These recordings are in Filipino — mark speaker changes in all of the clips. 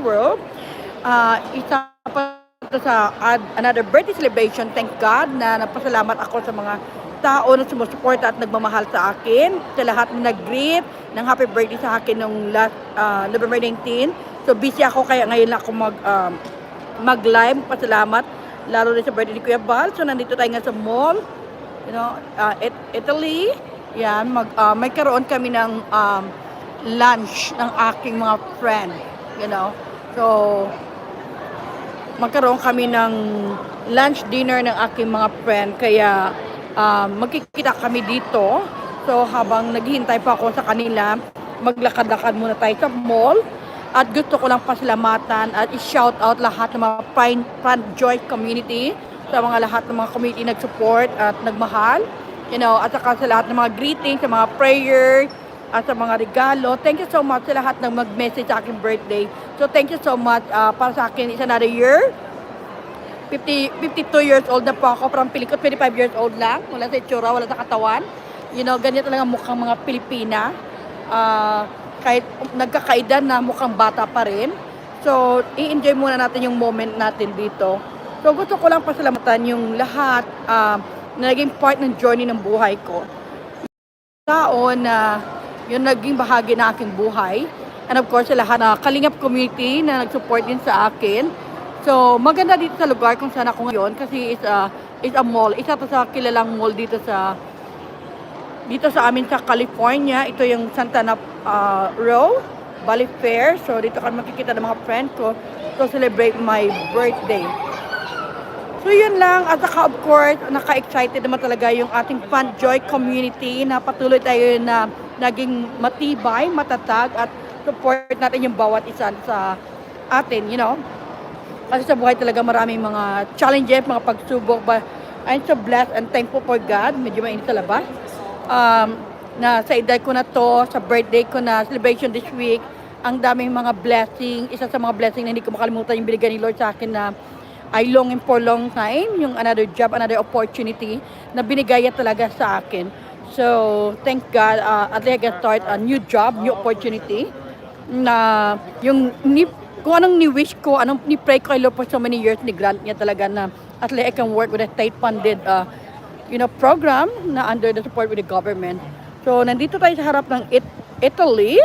Speaker 1: world. Uh, isa pa sa ad- another birthday celebration. Thank God na napasalamat ako sa mga tao na sumusuporta at nagmamahal sa akin. Sa lahat na nag-greet ng happy birthday sa akin nung last uh, November 19. So busy ako kaya ngayon ako mag um, mag-live. Pasalamat lalo rin sa birthday ni Kuya Bal. So nandito tayo nga sa mall. You know, uh, It- Italy. Yan, mag, uh, may karoon kami ng um, lunch ng aking mga friend. You know. So, magkaroon kami ng lunch dinner ng aking mga friend. Kaya, um, magkikita kami dito. So, habang naghihintay pa ako sa kanila, maglakad-lakad muna tayo sa mall. At gusto ko lang pasalamatan at i-shout out lahat ng mga Pride, Pride Joy community sa mga lahat ng mga community nag-support at nagmahal. You know, at saka sa lahat ng mga greetings, sa mga prayer, at sa mga regalo. Thank you so much sa lahat ng mag-message sa aking birthday. So thank you so much uh, para sa akin. It's another year. 50, 52 years old na po ako. From Pilikot, 25 years old lang. Wala sa itsura, wala sa katawan. You know, ganyan talaga mukhang mga Pilipina. Ah, kahit nagkakaedad na mukhang bata pa rin. So, i-enjoy muna natin yung moment natin dito. So, gusto ko lang pasalamatan yung lahat ah, na naging part ng journey ng buhay ko tao na yung naging bahagi ng aking buhay. And of course, lahat na Kalingap community na nag-support din sa akin. So, maganda dito sa lugar kung saan ako ngayon kasi it's a, it's a mall. Isa to sa kilalang mall dito sa dito sa amin sa California. Ito yung Santana uh, Row, Valley Fair. So, dito kami makikita ng mga friend ko to celebrate my birthday. So yun lang, at saka of course, naka-excited naman talaga yung ating Fun Joy community na patuloy tayo na naging matibay, matatag at support natin yung bawat isa sa atin, you know. Kasi sa buhay talaga maraming mga challenges, mga pagsubok, but I'm so blessed and thankful for God. Medyo mainit sa labas. Um, na sa edad ko na to, sa birthday ko na celebration this week, ang daming mga blessing. Isa sa mga blessing na hindi ko makalimutan yung binigay ni Lord sa akin na I longing for long time, yung another job, another opportunity na binigay talaga sa akin. So, thank God, uh, at least I can start a new job, new opportunity na yung ni, kung anong ni-wish ko, anong ni-pray ko kay for so many years, ni-grant niya talaga na at least I can work with a state-funded uh, you know, program na under the support with the government. So, nandito tayo sa harap ng It- Italy.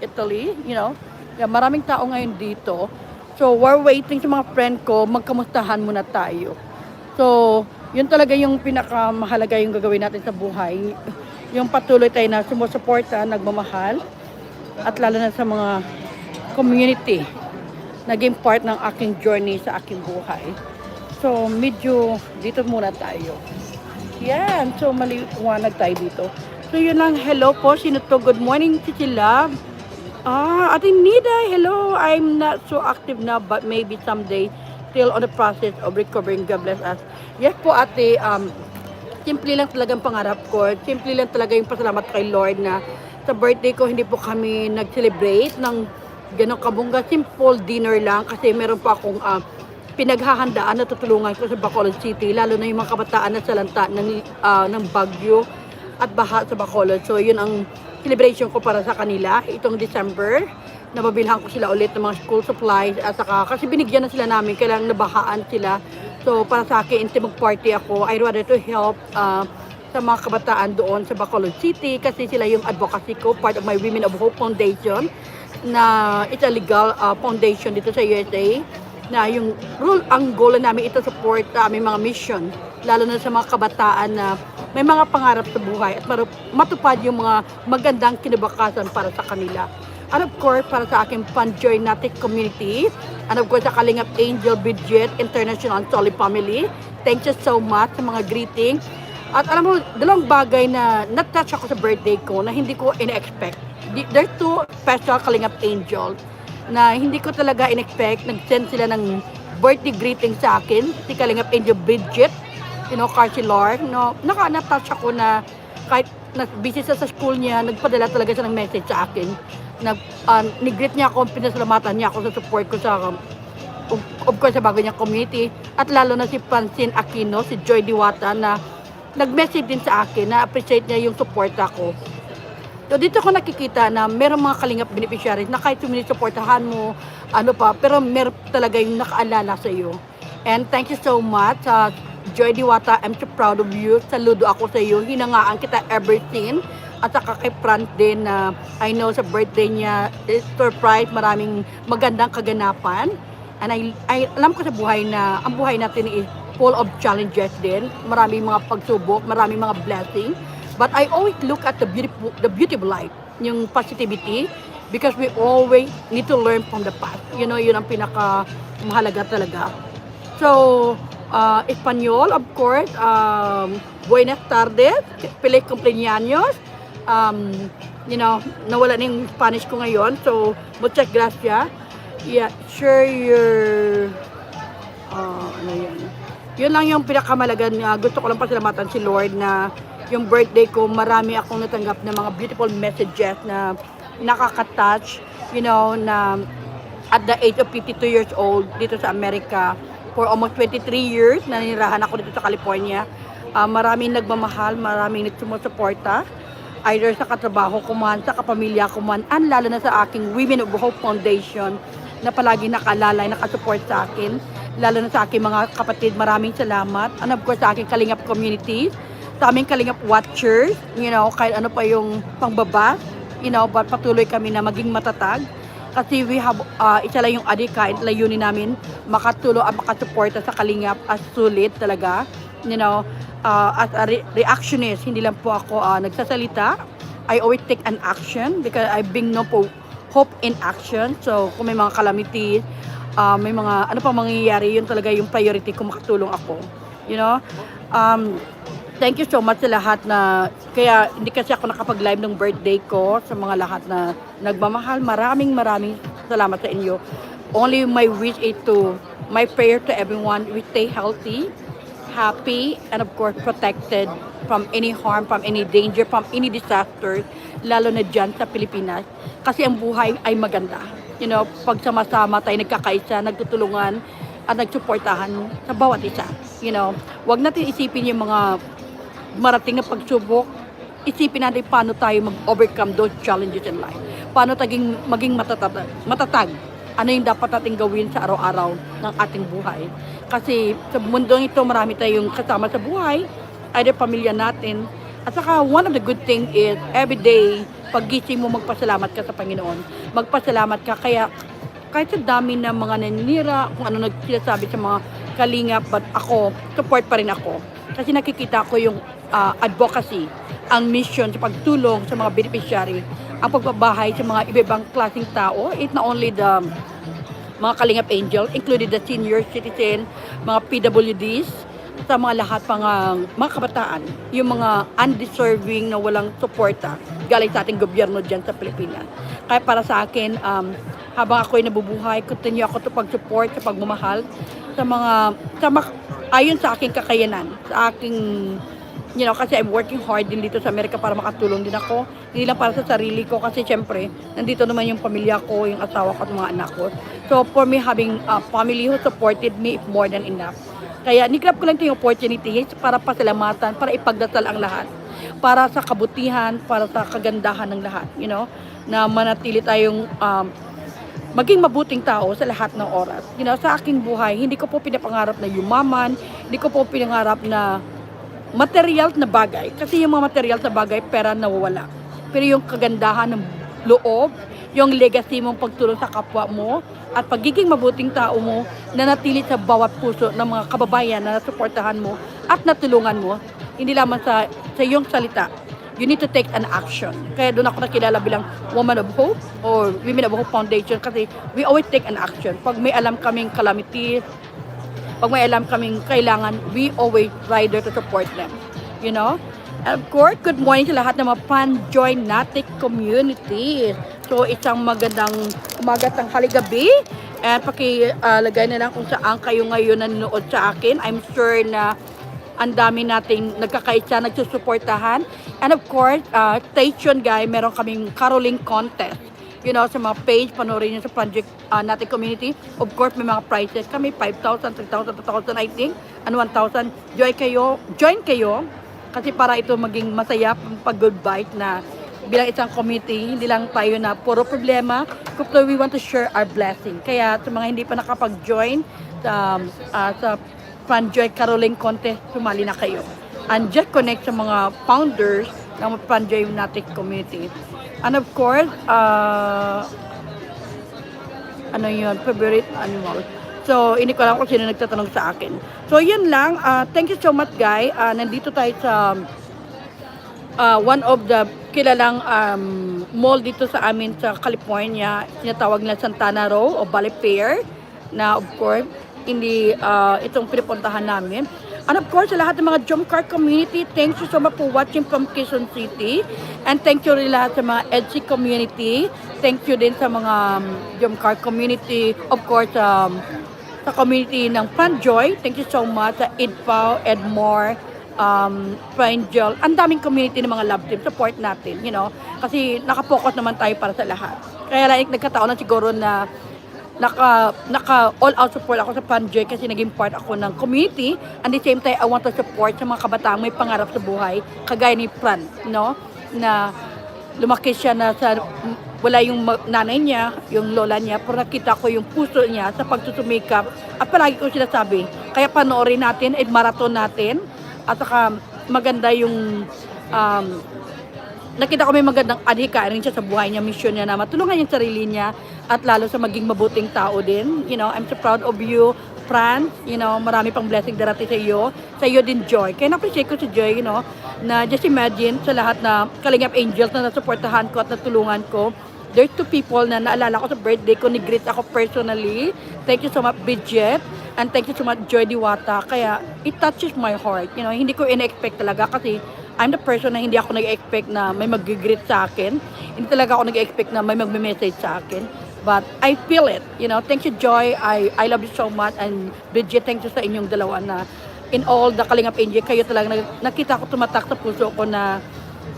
Speaker 1: Italy, you know. Yeah, maraming tao ngayon dito. So, we're waiting sa mga friend ko, magkamustahan muna tayo. So, yun talaga yung pinakamahalaga yung gagawin natin sa buhay. Yung patuloy tayo na sumusuporta, nagmamahal, at lalo na sa mga community. Naging part ng aking journey sa aking buhay. So, medyo dito muna tayo. Yan. So, maliwanag tayo dito. So, yun lang. Hello po. Sino to? Good morning, Titi Love. Ah, Ate Nida, hello. I'm not so active now, but maybe someday still on the process of recovering. God bless us. Yes po, ate. Um, simple lang talagang pangarap ko. Simple lang talaga yung pasalamat kay Lord na sa birthday ko, hindi po kami nag-celebrate ng ganong kabungga. Simple dinner lang kasi meron po akong ah, pinaghahandaan na tutulungan ko sa Bacolod City, lalo na yung mga kabataan na salanta ng, ah, ng bagyo at baha sa Bacolod. So, yun ang celebration ko para sa kanila itong December. Nababilhan ko sila ulit ng mga school supplies at saka kasi binigyan na sila namin, kailangan nabahaan sila. So, para sa akin, intimate party ako. I rather to help ah, sa mga kabataan doon sa Bacolod City kasi sila yung advocacy ko, part of my Women of Hope Foundation na it's a legal ah, foundation dito sa USA na yung rule, ang goal namin ito support sa aming mga mission, lalo na sa mga kabataan na may mga pangarap sa buhay at matupad yung mga magandang kinabakasan para sa kanila. And of course, para sa aking Panjoy Natic community, and of course sa Kalingap Angel Budget International Solid Family, thank you so much sa mga greeting. At alam mo, dalawang bagay na na-touch ako sa birthday ko na hindi ko in-expect. There's two special Kalingap Angels na hindi ko talaga in-expect. Nag-send sila ng birthday greeting sa akin. Si Kalingap Angel Bridget, you know, Carcilar. No, naka na-touch ako na kahit na busy siya sa school niya, nagpadala talaga siya ng message sa akin. Nag, uh, ni-greet niya ako, pinasalamatan niya ako sa support ko sa um, of, course sa bago niyang community at lalo na si Francine Aquino, si Joy Diwata na nag-message din sa akin na appreciate niya yung support ako So dito ko nakikita na meron mga kalingap beneficiaries na kahit suportahan mo, ano pa, pero meron talaga yung nakaalala sa iyo. And thank you so much. Uh, Joy Diwata, I'm so proud of you. Saludo ako sa iyo. Hinangaan kita ever since. At saka kay Frank din na I know sa birthday niya, is surprise, maraming magandang kaganapan. And I, I alam ko sa buhay na ang buhay natin is full of challenges din. Maraming mga pagsubok, maraming mga blessings. But I always look at the beautiful, the beautiful life, yung positivity, because we always need to learn from the past. You know, yun ang pinaka mahalaga talaga. So, uh, Espanyol, of course, um, Buenas tardes, Feliz cumpleaños. Um, you know, nawala na yung Spanish ko ngayon. So, muchas gracias. Yeah, share your... Uh, ano yun? Yun lang yung pinakamalaga na gusto ko lang pasalamatan si Lord na yung birthday ko, marami akong natanggap na mga beautiful messages na nakaka-touch, you know, na at the age of 52 years old dito sa Amerika, for almost 23 years, nanirahan ako dito sa California. Ah, maraming nagmamahal, maraming sumusuporta, either sa katrabaho ko man, sa kapamilya ko man, and lalo na sa aking Women of Hope Foundation na palagi nakalalay, nakasupport sa akin, lalo na sa aking mga kapatid, maraming salamat. And of course, sa aking Kalingap community, sa aming Kalingap watchers, you know, kahit ano pa yung pangbaba, you know, patuloy kami na maging matatag. Kasi we have, uh, isa lang yung adika, layunin namin, makatulong at makasuporta sa Kalingap as sulit talaga. You know, uh, as a re- reactionist, hindi lang po ako uh, nagsasalita. I always take an action because I bring no po hope in action. So, kung may mga calamity, uh, may mga ano pa mangyayari, yun talaga yung priority ko makatulong ako. You know? Um, thank you so much sa lahat na kaya hindi kasi ako nakapag-live ng birthday ko sa mga lahat na nagmamahal. Maraming maraming salamat sa inyo. Only my wish is to my prayer to everyone we stay healthy, happy, and of course protected from any harm, from any danger, from any disaster, lalo na dyan sa Pilipinas. Kasi ang buhay ay maganda. You know, pag sama-sama tayo nagkakaisa, nagtutulungan, at nagsuportahan sa bawat isa. You know, wag natin isipin yung mga marating na pagsubok, isipin natin paano tayo mag-overcome those challenges in life. Paano taging, maging matatag, matatag. Ano yung dapat natin gawin sa araw-araw ng ating buhay. Kasi sa mundong ito, marami tayong kasama sa buhay, either pamilya natin, at saka one of the good thing is every day, paggising mo, magpasalamat ka sa Panginoon. Magpasalamat ka, kaya kahit sa dami ng mga naninira, kung ano nagsasabi sa mga kalingap, but ako, support pa rin ako. Kasi nakikita ko yung ah, advocacy, ang mission sa pagtulong sa mga beneficiary, ang pagbabahay sa mga iba-ibang klaseng tao, it's not only the mga Kalingap Angel, including the senior citizen, mga PWDs, sa mga lahat mga mga kabataan, yung mga undeserving na walang suporta galing sa ating gobyerno dyan sa Pilipinas. Kaya para sa akin, um, habang ako'y nabubuhay, continue ako to pag-support, sa pagmamahal sa mga, sa mga, ayon sa aking kakayanan, sa aking you know, kasi I'm working hard din dito sa Amerika para makatulong din ako. Hindi lang para sa sarili ko kasi syempre, nandito naman yung pamilya ko, yung asawa ko at mga anak ko. So for me, having a family who supported me more than enough. Kaya nigrab ko lang ito yung opportunity para pasalamatan, para ipagdasal ang lahat. Para sa kabutihan, para sa kagandahan ng lahat, you know, na manatili tayong um, maging mabuting tao sa lahat ng oras. You know, sa aking buhay, hindi ko po pinapangarap na yumaman, hindi ko po pinangarap na material na bagay. Kasi yung mga material na bagay, pera nawawala. Pero yung kagandahan ng loob, yung legacy mong pagtulong sa kapwa mo, at pagiging mabuting tao mo, na natili sa bawat puso ng mga kababayan na nasuportahan mo at natulungan mo, hindi lamang sa, sa iyong salita, you need to take an action. Kaya doon ako nakilala bilang Woman of Hope or Women of Hope Foundation kasi we always take an action. Pag may alam kaming calamities, pag may alam kaming kailangan, we always there to support them. You know? And of course, good morning sa lahat ng mga pan-join natin community. So, isang magandang umaga tanghali gabi. And pakilagay na lang kung saan kayo ngayon nanonood sa akin. I'm sure na ang dami nating nagkakaisa, nagsusuportahan. And of course, uh, stay tuned guys, meron kaming caroling contest you know, sa mga page, panoorin nyo sa project uh, natin community. Of course, may mga prizes kami, 5,000, 3,000, 2,000, I think, and 1,000. Join kayo, join kayo, kasi para ito maging masaya pag good bite na bilang isang community, hindi lang tayo na puro problema, kundi we want to share our blessing. Kaya sa mga hindi pa nakapag-join sa, ah, sa Panjoy Caroling Contest, sumali na kayo. And just connect sa mga founders ng Panjoy Natic community. And of course, uh, ano yun, favorite animal. So, hindi ko alam kung sino nagtatanong sa akin. So, yun lang. Uh, thank you so much, guy. Uh, nandito tayo sa uh, one of the kilalang um, mall dito sa amin sa California. Sinatawag na Santana Row o Valley Fair na of course, hindi uh, itong pinipuntahan namin. And of course, sa lahat ng mga Jump Car community, thank you so much for watching from Quezon City. And thank you rin lahat sa mga EDC community. Thank you din sa mga um, Jump Car community. Of course, um, sa community ng Panjoy. Thank you so much sa Idpao, Edmore, um, Angel. Ang daming community ng mga love team. Support natin, you know. Kasi nakapokus naman tayo para sa lahat. Kaya like, nagkataon na siguro na naka, naka all out support ako sa Panjoy kasi naging part ako ng community. And the same time, I want to support sa mga kabataang may pangarap sa buhay. Kagaya ni Fran, no? Na lumaki siya na sa wala yung nanay niya, yung lola niya, pero nakita ko yung puso niya sa pagsusumikap. At palagi ko sinasabi, kaya panoorin natin, at marathon natin, at saka maganda yung um, nakita ko may magandang adhikain rin siya sa buhay niya, mission niya na matulungan yung sarili niya at lalo sa maging mabuting tao din. You know, I'm so proud of you, Fran. You know, marami pang blessing darating sa iyo. Sa iyo din, Joy. Kaya na-appreciate ko si Joy, you know, na just imagine sa lahat na Kalingap Angels na nasuportahan ko at natulungan ko. There's two people na naalala ko sa birthday ko, ni-greet ako personally. Thank you so much, Bridget. And thank you so much, Joy Diwata. Kaya, it touches my heart. You know, hindi ko in-expect talaga kasi I'm the person na hindi ako nag-expect na may mag-greet sa akin. Hindi talaga ako nag-expect na may magme-message sa akin. But I feel it. You know, thank you, Joy. I I love you so much. And Bridget, thank you sa inyong dalawa na in all the Kalingap Angel, kayo talaga nakita ko tumatak sa puso ko na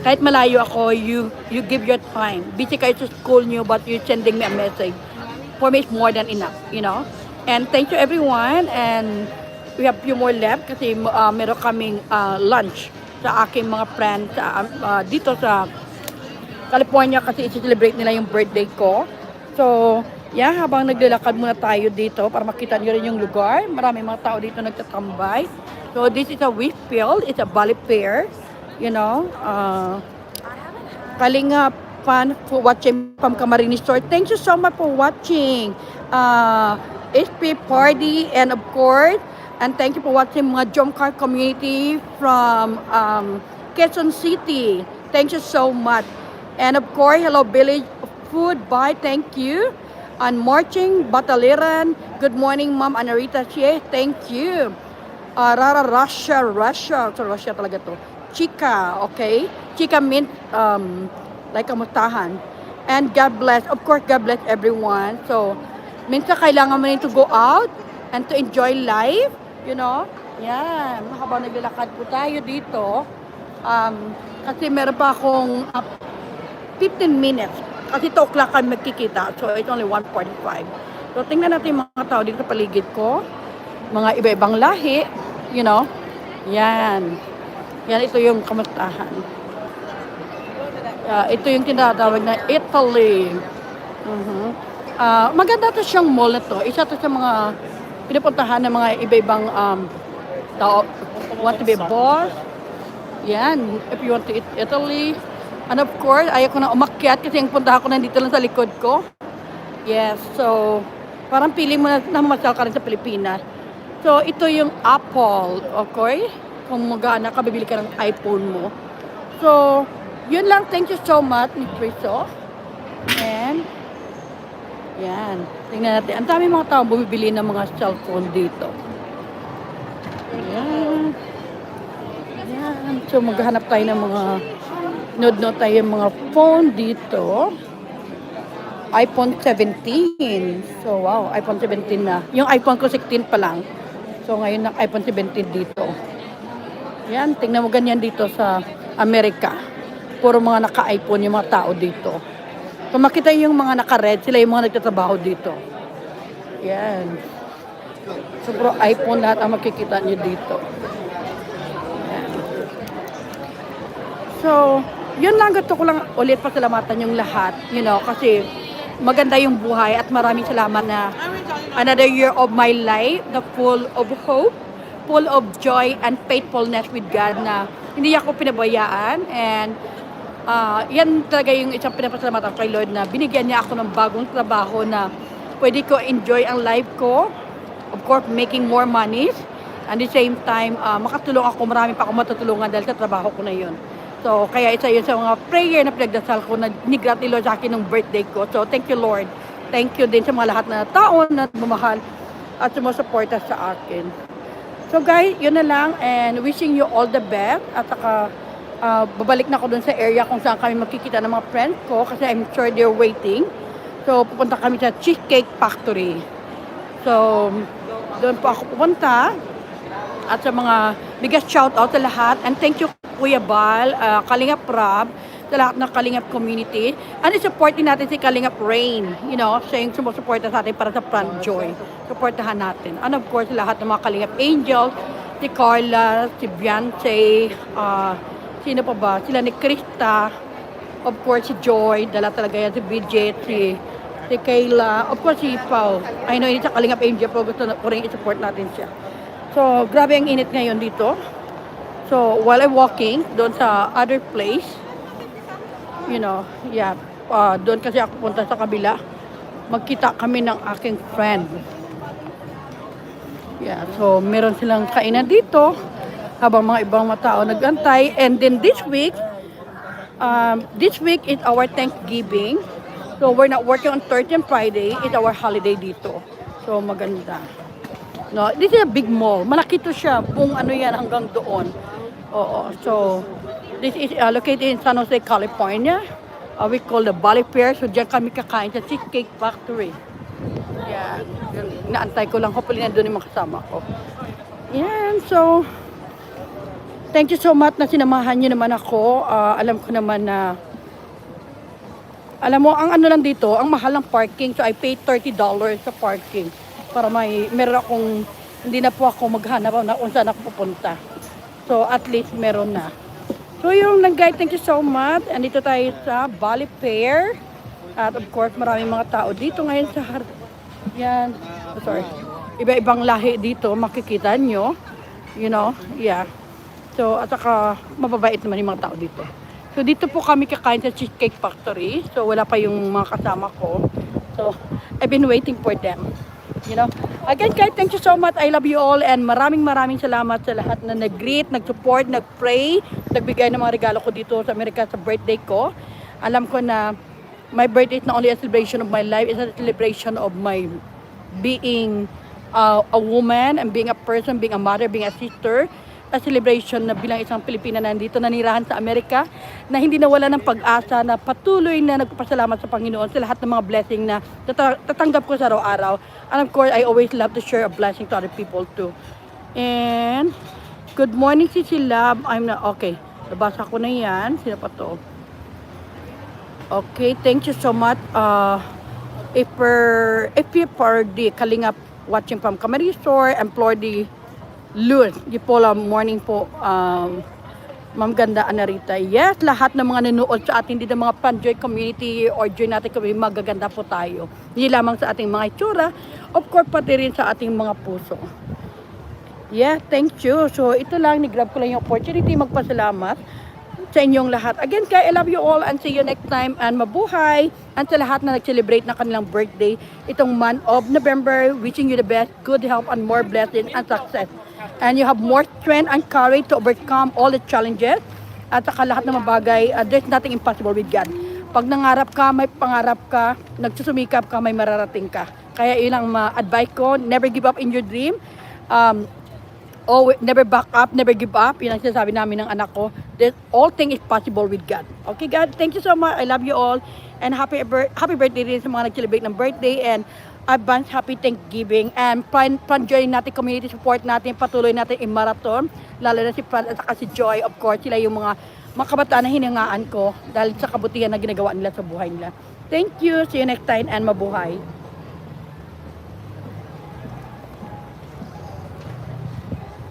Speaker 1: kahit malayo ako, you you give your time. Busy kayo sa school nyo, but you sending me a message. For me, it's more than enough, you know? And thank you everyone. And we have few more left kasi uh, meron kaming uh, lunch sa aking mga friends sa, uh, dito sa California kasi i-celebrate nila yung birthday ko. So, yeah, habang naglalakad muna tayo dito para makita nyo rin yung lugar. Maraming mga tao dito nagtatambay. So, this is a wheat field. It's a valley fair. You know, uh, Kalinga fan for watching from Camarines Store. Thank you so much for watching. Uh, HP Party and of course, and thank you for watching mga Jomcar community from um, Quezon City. Thank you so much. And of course, hello Village Food Bye. Thank you. And Marching Bataliran. Good morning, Ma'am Anarita Chie. Thank you. Uh, Russia, Russia. So Russia talaga to. Chika, okay? Chika means um, like kamustahan. And God bless. Of course, God bless everyone. So, minsan kailangan mo to go out and to enjoy life. You know? Yan. Habang naglalakad po tayo dito, um, kasi meron pa akong uh, 15 minutes. Kasi 2 o'clock kami magkikita. So, it's only 1.45. So, tingnan natin mga tao dito sa paligid ko. Mga iba-ibang lahi. You know? Yan. Yan, ito yung kamustahan. Ah, ito yung tinatawag na Italy. Mhm. Ah, maganda to siyang mall na to. Isa to sa mga pinupuntahan ng mga iba-ibang um, tao. Want to be boss? Yan. If you want to eat Italy. And of course, ayaw ko na umakyat kasi yung puntahan ko nandito lang sa likod ko. Yes, so parang pili mo na namamasal ka rin sa Pilipinas. So, ito yung Apple, okay? Kung magana ka, bibili ka ng iPhone mo. So, yun lang. Thank you so much, Miss Triso. And, yan. Tingnan natin. Ang dami mga tao bumibili ng mga cellphone dito. Yan. Yan. So, maghanap tayo ng mga nod-nod tayo ng mga phone dito iPhone 17. So, wow, iPhone 17 na. Yung iPhone ko 16 pa lang. So, ngayon ng iPhone 17 dito. Yan, tingnan mo ganyan dito sa Amerika. Puro mga naka-iPhone yung mga tao dito. Kung makita yung mga naka-red, sila yung mga nagtatrabaho dito. Yan. So, puro iPhone lahat ang makikita nyo dito. Yan. So, yun lang gusto ko lang ulit pasalamatan yung lahat, you know, kasi maganda yung buhay at maraming salamat na another year of my life na full of hope, full of joy and faithfulness with God na hindi ako pinabayaan and ah, yan talaga yung isang pinapasalamatan kay Lord na binigyan niya ako ng bagong trabaho na pwede ko enjoy ang life ko. Of course making more money. And the same time ah, makatulong ako. Marami pa ako matutulungan dahil sa trabaho ko na yun. So kaya isa yun sa mga prayer na pinagdasal ko na nigrat ni Lord sa akin ng birthday ko. So thank you Lord. Thank you din sa mga lahat na tao na mamahal at sumusuporta sa akin. So guys, yun na lang. And wishing you all the best. At saka ah, babalik na ako dun sa area kung saan kami magkikita ng mga friends ko kasi I'm sure they're waiting. So pupunta kami sa Cheesecake Factory. So doon po ako pupunta at sa mga biggest shout out sa lahat and thank you Kuya Bal, uh, Kalingap Rob, sa lahat ng Kalingap community. And support din natin si Kalingap Rain, you know, siya yung sumusuporta sa atin para sa Front Joy. Supportahan natin. And of course, lahat ng mga Kalingap Angels, si Carla, si Beyonce, uh, sino pa ba? Sila ni Krista, of course si Joy, dala talaga yan si Bridget, si si Kayla, of course si Pao. I know hindi sa Kalingap Angel, pero gusto ko rin i-support natin siya. So, grabe ang init ngayon dito. So, while I'm walking doon sa other place, you know, yeah, uh, doon kasi ako punta sa kabila, magkita kami ng aking friend. Yeah, so meron silang kainan dito habang mga ibang mga tao nagantay. And then this week, um, this week is our Thanksgiving. So we're not working on Thursday and Friday. It's our holiday dito. So maganda. No, this is a big mall. Malaki to siya. Buong ano yan hanggang doon. Oo. So, this is uh, located in San Jose, California. Uh, we call the Bali Fair. So, diyan kami kakain sa Cheesecake Factory. Yan. Yun, Inaantay ko lang. Hopefully, nandun yung mga kasama ko. Yan. So, thank you so much na sinamahan niyo naman ako. Ah, alam ko naman na alam mo, ang ano lang dito, ang mahal ng parking. So, I paid $30 sa parking. Para may, meron akong, hindi na po ako maghanap na kung saan ako pupunta. So, at least meron na. So, yung lang guys, thank you so much. Andito tayo sa Bali Fair. At of course, maraming mga tao dito ngayon sa har- Yan. Oh, sorry. Iba-ibang lahi dito, makikita nyo. You know, yeah. So, at saka, mababait naman yung mga tao dito. So, dito po kami kakain sa Cheesecake Factory. So, wala pa yung mga kasama ko. So, I've been waiting for them. You know? Again, guys, thank you so much. I love you all. And maraming maraming salamat sa lahat na nag-greet, nag-support, nag-pray, nagbigay ng mga regalo ko dito sa Amerika sa birthday ko. Alam ko na my birthday is not only a celebration of my life, it's a celebration of my being uh, a woman and being a person, being a mother, being a sister, a celebration na bilang isang Pilipina na nandito nanirahan sa Amerika na hindi nawala ng pag-asa na patuloy na nagpapasalamat sa Panginoon sa lahat ng mga blessing na tata- tatanggap ko sa araw-araw. And of course, I always love to share a blessing to other people too. And good morning, Sisi Love. I'm na, okay. Nabasa ko na yan. Sino pa to? Okay, thank you so much. Uh, if per if for the Kalingap watching from Camarisor and po lang morning po um, Ma'am Ganda Anarita. Yes, lahat ng mga nanood sa atin dito mga Panjoy community or join natin kami magaganda po tayo. Hindi lamang sa ating mga itsura, of course pati rin sa ating mga puso. Yeah, thank you. So ito lang, ni-grab ko lang yung opportunity magpasalamat sa inyong lahat. Again, kaya I love you all and see you next time and mabuhay. And sa lahat na nag-celebrate na kanilang birthday itong month of November, wishing you the best, good health and more blessings and success. And you have more strength and courage to overcome all the challenges at saka lahat ng mga bagay, uh, there's nothing impossible with God. Pag nangarap ka, may pangarap ka, nagsusumikap ka, may mararating ka. Kaya yun ang ma-advise ko, never give up in your dream. Um, oh, never back up, never give up. Yun ang sinasabi namin ng anak ko. That all thing is possible with God. Okay, God, thank you so much. I love you all. And happy happy birthday rin sa mga nag-celebrate ng birthday. And advance happy Thanksgiving. And join natin, community support natin, patuloy natin in marathon. Lalo na si Fran at si Joy, of course. Sila yung mga mga kabataan na hiningaan ko dahil sa kabutihan na ginagawa nila sa buhay nila. Thank you. See you next time and mabuhay.